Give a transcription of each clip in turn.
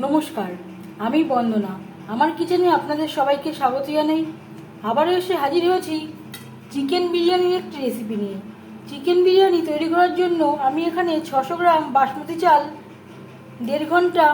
নমস্কার, আমি বন্দনা। আমার কিচেনে আপনাদের সবাইকে স্বাগত জানাই। আবারও এসে হাজির হয়েছি চিকেন বিরিয়ানির একটি রেসিপি নিয়ে। চিকেন বিরিয়ানি তৈরি করার জন্য আমি এখানে ছশো গ্রাম বাসমতি চাল, দেড় ঘণ্টা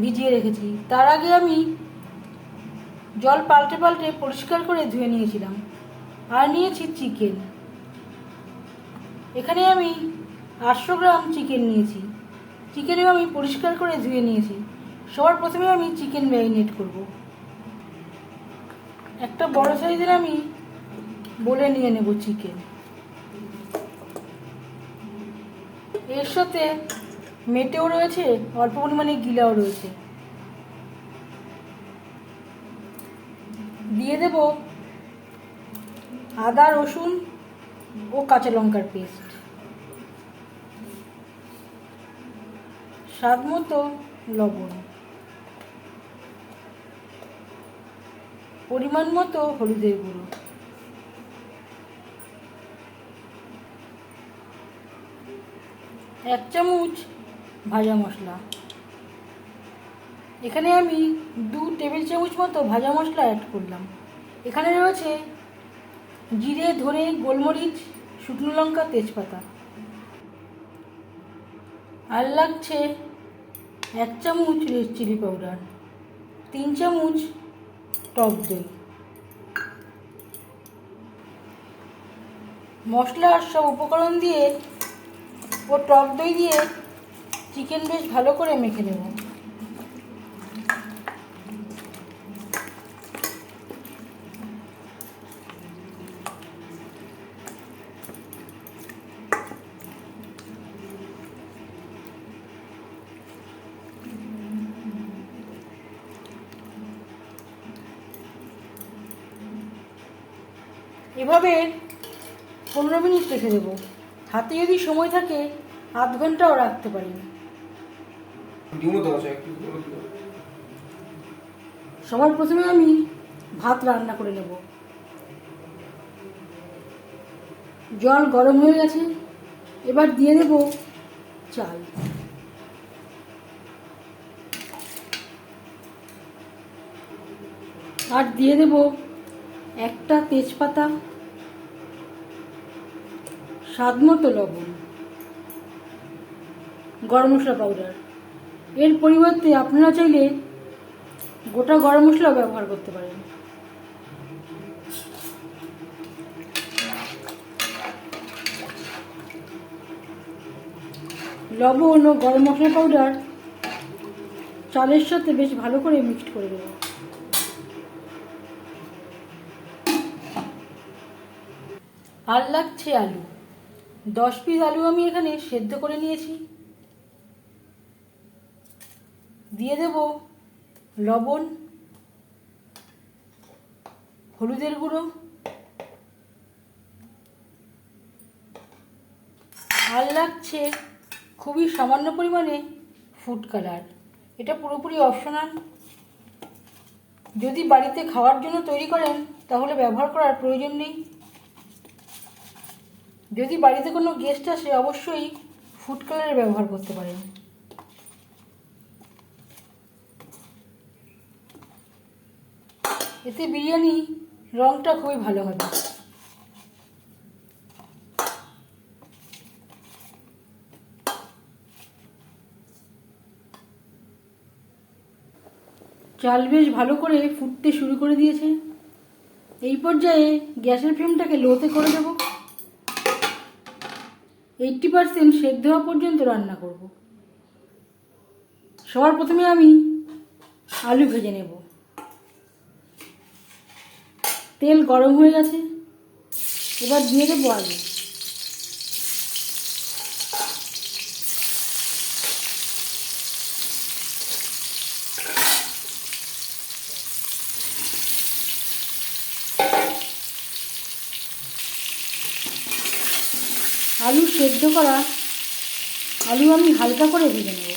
ভিজিয়ে রেখেছি। তার আগে আমি জল পাল্টে পাল্টে পরিষ্কার করে ধুয়ে নিয়েছিলাম। আর নিয়েছি চিকেন। এখানে আমি আটশো গ্রাম চিকেন নিয়েছি। চিকেনও আমি পরিষ্কার করে ধুয়ে নিয়েছি। সবার প্রথমে আমি চিকেন ম্যারিনেট করব। একটা বড় সাইজের আমি বলে নিয়ে নেব চিকেন এর সাথে মেটেও রয়েছে, অল্প পরিমাণে গিলাও রয়েছে। দিয়ে দেব আদা, রসুন ও কাঁচা লঙ্কার পেস্ট স্বাদ মতো লবণ। পরিমাণ মতো হলুদের গুঁড়ো। এক চামচ ভাজা মশলা। এখানে আমি দু টেবিল চামচ মতো ভাজা মশলা অ্যাড করলাম। এখানে রয়েছে জিরে, ধনে, গোলমরিচ, শুকনো লঙ্কা, তেজপাতা। আর লাগছে এক চামচ রেড চিলি পাউডার, তিন চামচ টক দই। মশলার সব উপকরণ দিয়ে ও টক দই দিয়ে চিকেন বেশ ভালো করে মেখে নেব। এভাবে পনেরো মিনিট রেখে দেবো। হাতে যদি সময় থাকে আধ ঘন্টাও রাখতে পারি। সবার প্রথমে আমি ভাত রান্না করে নেব। জল গরম হয়ে গেছে এবার দিয়ে দেব চাল। আর দিয়ে দেব একটা তেজপাতা স্বাদ মতো লবণ, গরম মশলা পাউডার এর পরিবর্তে আপনারা চাইলে গোটা গরম মশলা ব্যবহার করতে পারেন। লবণ ও গরম মশলা পাউডার চালের সাথে বেশ ভালো করে মিক্সড করে দেবো আর লাগছে আলু। দশ পিস আলু আমি এখানে সেদ্ধ করে নিয়েছি। দিয়ে দেব লবণ, হলুদের গুঁড়ো, আর লাগছে খুবই সামান্য পরিমাণে ফুড কালার এটা পুরোপুরি অপশনাল যদি বাড়িতে খাওয়ার জন্য তৈরি করেন, তাহলে ব্যবহার করার প্রয়োজন নেই। যদি বাড়িতে কোনো গেস্ট আসে, অবশ্যই ফুড কালারের ব্যবহার করতে পারেন। এতে বিরিয়ানি রংটা খুবই ভালো হবে। চাল বেশ ভালো করে ফুটতে শুরু করে দিয়েছে। এই পর্যায়ে গ্যাসের ফ্লেমটাকে লোতে করে দেব। এইটটি পার্সেন্ট সেদ্ধ হওয়া পর্যন্ত রান্না করব। সবার প্রথমে আমি আলু ভেজে নেব। তেল গরম হয়ে গেছে, এবার দিয়ে দেবো আলু। আলু সেদ্ধ করা আলু আমি হালকা করে ভেজে নেব।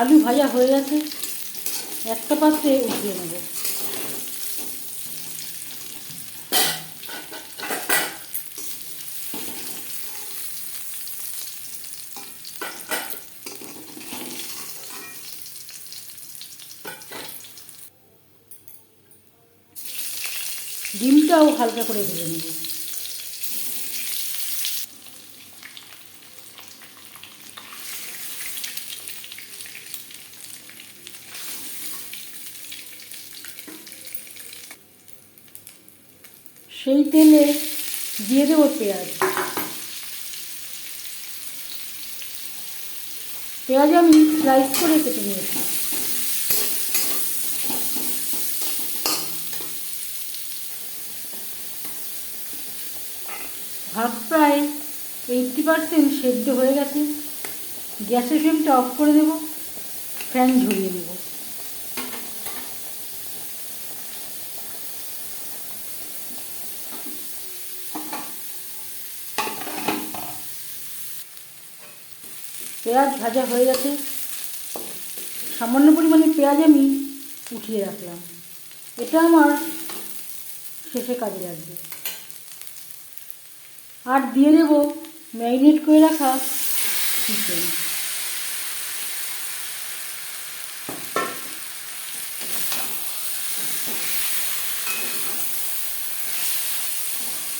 আলু ভাজা হয়ে গেছে, একটা পাত্রে উঠিয়ে নেব। ডিমটাও হালকা করে ভেজে নেব। সেই তেলে দিয়ে দেবো পেঁয়াজ। পেঁয়াজ আমি স্লাইস করে কেটে নিয়েছি। ভাত প্রায় এইটটি পারসেন্ট সেদ্ধ হয়ে গেছে। গ্যাসের ফ্লেমটা অফ করে দেব। ফ্যান ঝরিয়ে নেব। পেঁয়াজ ভাজা হয়ে গেছে। সামান্য পরিমাণে পেঁয়াজ আমি উঠিয়ে রাখলাম। এটা আমার শেষে কাজে লাগবে। আর দিয়ে দেব ম্যারিনেট করে রাখা চিকেন।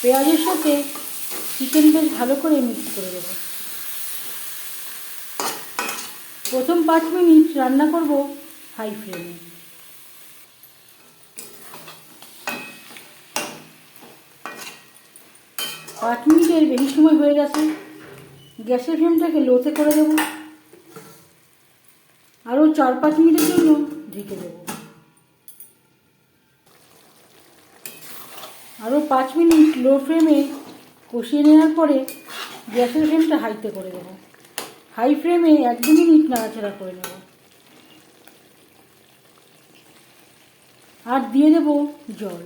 পেঁয়াজের সাথে চিকেন বেশ ভালো করে মিক্স করে দেব। প্রথম পাঁচ মিনিট রান্না করব হাই ফ্লেমে। পাঁচ মিনিটের বেশি সময় হয়ে গেছে, গ্যাসের ফ্লেমটাকে লোতে করে দেব। আরও চার পাঁচ মিনিটের জন্য ঢেকে দেব। আরও পাঁচ মিনিট লো ফ্লেমে কষিয়ে নেওয়ার পরে গ্যাসের ফ্লেমটা হাইতে করে দেব। হাই ফ্লেমে এক দু মিনিট নাড়াচাড়া করে নেব। আর দিয়ে দেব জল।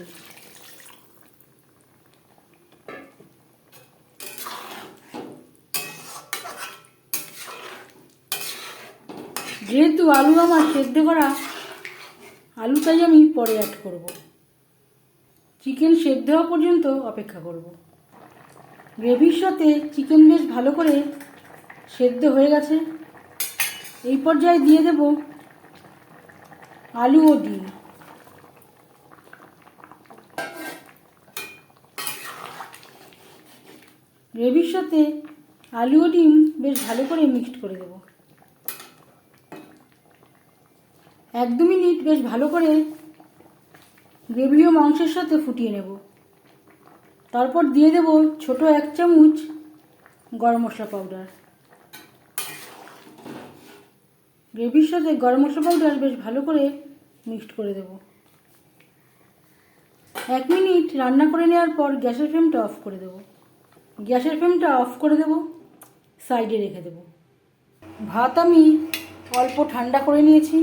যেহেতু আলু আমার সেদ্ধ করা, আলুটাই আমি পরে অ্যাড করব। চিকেন সেদ্ধ হওয়া পর্যন্ত অপেক্ষা করব। গ্রেভির সাথে চিকেন বেশ ভালো করে সেদ্ধ হয়ে গেছে। এই পর্যায়ে দিয়ে দেব আলু ও ডিম। গ্রেভির সাথে আলু ও ডিম বেশ ভালো করে মিক্সড করে দেবো। এক দু মিনিট বেশ ভালো করে গ্রেভি ও মাংসের সাথে ফুটিয়ে নেব। তারপর দিয়ে দেব ছোট এক চামচ গরম মশলা পাউডার। গ্রেভির সাথে গরম মশলা পাউডার বেশ ভালো করে মিক্সড করে দেব। এক মিনিট রান্না করে নেওয়ার পর গ্যাসের ফ্লেমটা অফ করে দেব। গ্যাসের ফ্লেমটা অফ করে দেব সাইডে রেখে দেব। ভাত আমি অল্প ঠান্ডা করে নিয়েছি।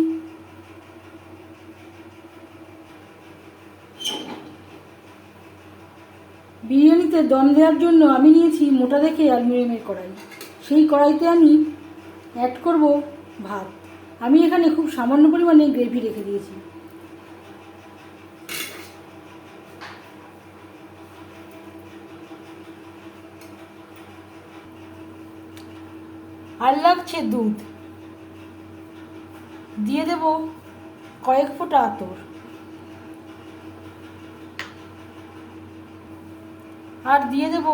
বিরিয়ানিতে দম দেওয়ার জন্য আমি নিয়েছি মোটা দেখে অ্যালুমিনিয়ামের কড়াই। সেই কড়াইতে আমি অ্যাড করব ভাত। আমি এখানে খুব সামান্য পরিমাণে গ্রেভি রেখে দিয়েছি। আর লাগছে দুধ। দিয়ে দেব কয়েক ফোঁটা আতর। আর দিয়ে দেব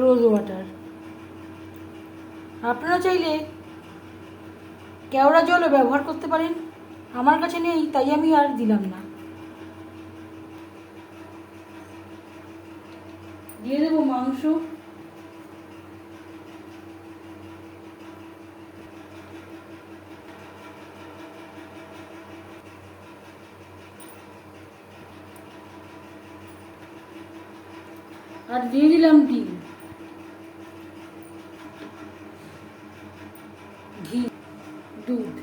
রোজ ওয়াটার আপনারা চাইলে কেওড়া জলও ব্যবহার করতে পারেন। আমার কাছে নেই, তাই আমি আর দিলাম না। দিয়ে দেবো মাংস। আর দিয়ে দিলাম ডিম ঘি দুধ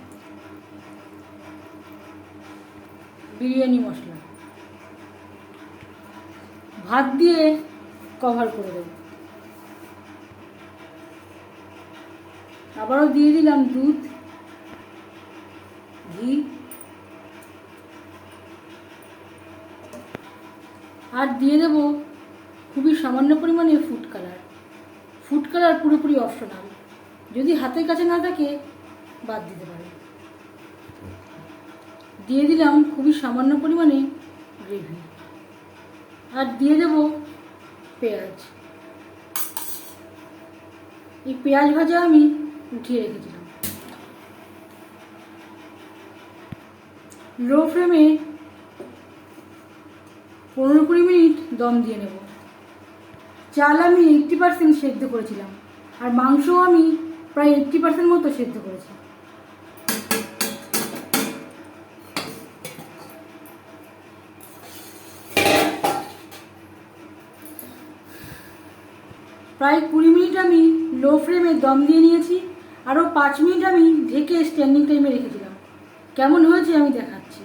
বিরিয়ানি মশলা ভাত দিয়ে কভার করে দেব। আবারও দিয়ে দিলাম দুধ, ঘি। আর দিয়ে দেব খুবই সামান্য পরিমাণে food colour food colour optional optional যদি হাতের কাছে না থাকে, বাদ দিতে পারে। দিয়ে দিলাম খুবই সামান্য পরিমাণে গ্রেভি আর দিয়ে দেব পেঁয়াজ। এই পেঁয়াজ ভাজা আমি উঠিয়ে রেখেছিলাম। লো ফ্লেমে পনেরো কুড়ি মিনিট দম দিয়ে নেব। চাল আমি এইটটি পার্সেন্ট সেদ্ধ করেছিলাম, আর মাংস আমি প্রায় এইটটি পার্সেন্ট মতো সেদ্ধ করেছি। প্রায় কুড়ি মিনিট আমি লো ফ্লেমে দম দিয়ে নিয়েছি আরও পাঁচ মিনিট আমি ঢেকে স্ট্যান্ডিং টাইমে রেখেছিলাম। কেমন হয়েছে আমি দেখাচ্ছি।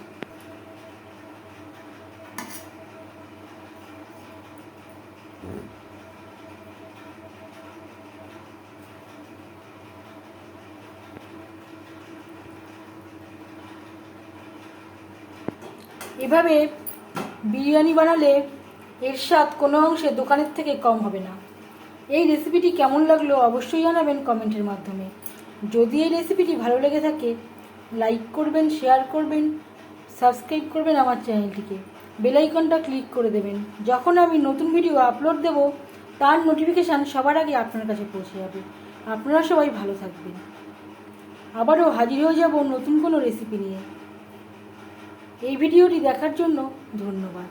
এভাবে বিরিয়ানি বানালে এর স্বাদ কোনো অংশে দোকানের থেকে কম হবে না। এই রেসিপিটি কেমন লাগল অবশ্যই জানাবেন কমেন্টের মাধ্যমে। যদি এই রেসিপিটি ভালো লেগে থাকে লাইক করবেন শেয়ার করবেন সাবস্ক্রাইব করবেন আমার চ্যানেলটিকে বেলাইকনটা ক্লিক করে দেবেন। যখন আমি নতুন ভিডিও আপলোড দেব, তার নোটিফিকেশান সবার আগে আপনার কাছে পৌঁছে যাবে। আপনারা সবাই ভালো থাকবেন। আবারও হাজির হয়ে যাব নতুন কোনো রেসিপি নিয়ে। এই ভিডিওটি দেখার জন্য ধন্যবাদ।